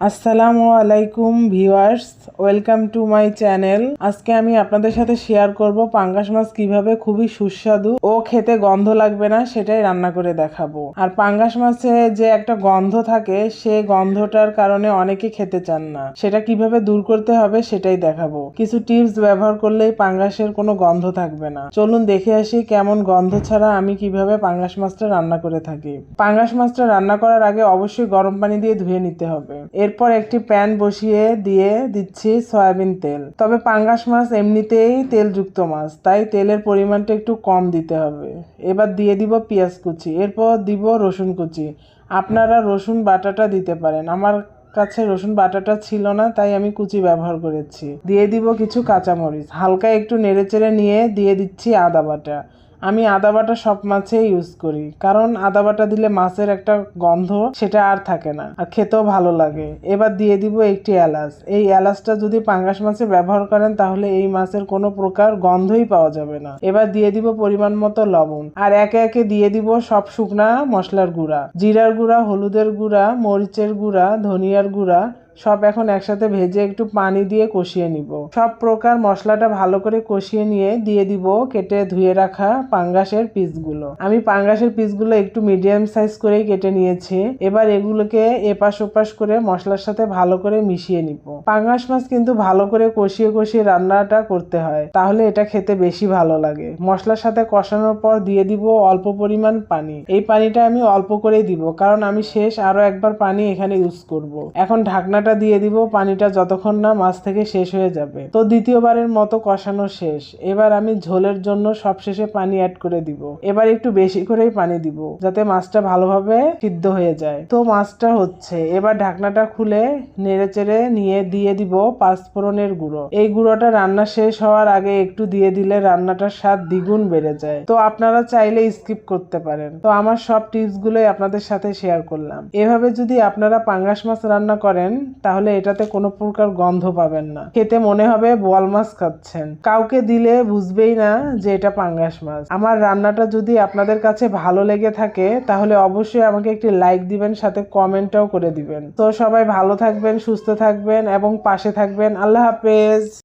আসসালামু আলাইকুম viewers, welcome to my channel. আজকে আমি আপনাদের সাথে শেয়ার করব পাঙ্গাস মাছ কীভাবে খুবই সুস্বাদু ও খেতে গন্ধ লাগবে না সেটাই রান্না করে দেখাবো। আর পাঙ্গাস মাছে যে একটা গন্ধ থাকে, সে গন্ধটার কারণে অনেকে খেতে চান না। সেটা কীভাবে দূর করতে হবে সেটাই দেখাবো। কিছু টিপস ব্যবহার করলেই পাঙ্গাসের কোনো গন্ধ থাকবে না। চলুন দেখে আসি কেমন গন্ধ ছাড়া আমি কীভাবে পাঙ্গাস মাছটা রান্না করে থাকি। পাঙ্গাস মাছটা রান্না করার আগে অবশ্যই গরম পানি দিয়ে ধুয়ে নিতে হবে। এরপর একটি প্যান বসিয়ে দিয়ে দিচ্ছি সয়াবিন তেল। তবে পাঙ্গাস মাছ এমনিতেই তেলযুক্ত মাছ, তাই তেলের পরিমাণটা একটু কম দিতে হবে। এবার দিয়ে দিব পেঁয়াজ কুচি, এরপর দিব রসুন কুচি। আপনারা রসুন বাটাটা দিতে পারেন। আমার কাছে রসুন বাটাটা ছিল না, তাই আমি কুচি ব্যবহার করেছি। দিয়ে দিব কিছু কাঁচামরিচ, হালকা একটু নেড়েচেড়ে নিয়ে দিয়ে দিচ্ছি আদা বাটা। আমি আদা বাটা সব মাছে ইউজ করি। কারণ আদা বাটা দিলে মাছের একটা গন্ধ, সেটা আর থাকে না। আর খেতেও ভালো লাগে। এবার দিয়ে দিব একটি এলাচ। এই এলাচটা যদি পাঙ্গাস মাছে ব্যবহার করেন, তাহলে এই মাছের কোনো প্রকার গন্ধই পাওয়া যাবে না। এবার দিয়ে দিব পরিমাণ মতো লবণ। আর একে একে দিয়ে দিব সব শুকনা মশলার গুঁড়া। জিরার গুঁড়া, হলুদের গুঁড়া, মরিচের গুঁড়া, ধনিয়ার গুঁড়া সব এখন একসাথে ভেজে একটু পানি দিয়ে কষিয়ে নিব। সব প্রকার মশলাটা ভালো করে কষিয়ে নিয়ে দিয়ে দিব কেটে ধুয়ে রাখা পাঙ্গাসের পিসগুলো। আমি পাঙ্গাসের পিসগুলো একটু মিডিয়াম সাইজ করেই কেটে নিয়েছি। এবার এগুলোকে এপাশ ওপাশ করে মশলার সাথে ভালো করে মিশিয়ে নিব। পাঙ্গাস মাছ কিন্তু ভালো করে কষিয়ে কষিয়ে রান্নাটা করতে হয়, তাহলে এটা খেতে বেশি ভালো লাগে। মশলার সাথে কষানোর পর দিয়ে দিব অল্প পরিমাণ পানি। এই পানিটা আমি অল্প করেই দিব, কারণ আমি শেষ আরও একবার পানি এখানে ইউজ করব। এখন ঢাকনাটা দিয়ে দিব, পানিটা যতক্ষণ না মাছ থেকে শেষ হয়ে যাবে। তো দ্বিতীয়বারের মতো কষানো শেষ। এবার আমি ঝোলের জন্য সবশেষে পানি অ্যাড করে দিব। এবার একটু বেশি করেই পানি দিব, যাতে মাছটা ভালোভাবে সিদ্ধ হয়ে যায়। তো মাছটা হচ্ছে, এবার ঢাকনাটা খুলে নেড়ে চেড়ে নিয়ে দিয়ে দিব পাঁচফোড়নের গুঁড়ো। এই গুঁড়োটা রান্না শেষ হওয়ার আগে একটু দিয়ে দিলে রান্নাটার স্বাদ দ্বিগুণ বেড়ে যায়। তো আপনারা চাইলে স্কিপ করতে পারেন। তো আমার সব টিপসগুলোই আপনাদের সাথে শেয়ার করলাম। এভাবে যদি আপনারা পাঙ্গাস মাছ রান্না করেন তাহলে এটাতে কোনো প্রকার গন্ধ পাবেন না। খেতে মনে হবে বোয়াল মাছ খাচ্ছেন। কাউকে দিলে বুঝবেই না যে এটা পাঙ্গাস মাছ। আমার রান্নাটা যদি আপনাদের কাছে ভালো লেগে থাকে, তাহলে অবশ্যই আমাকে একটি লাইক দিবেন, সাথে কমেন্টটাও করে দিবেন। তো সবাই ভালো থাকবেন, সুস্থ থাকবেন, এবং পাশে থাকবেন। আল্লাহ হাফেজ!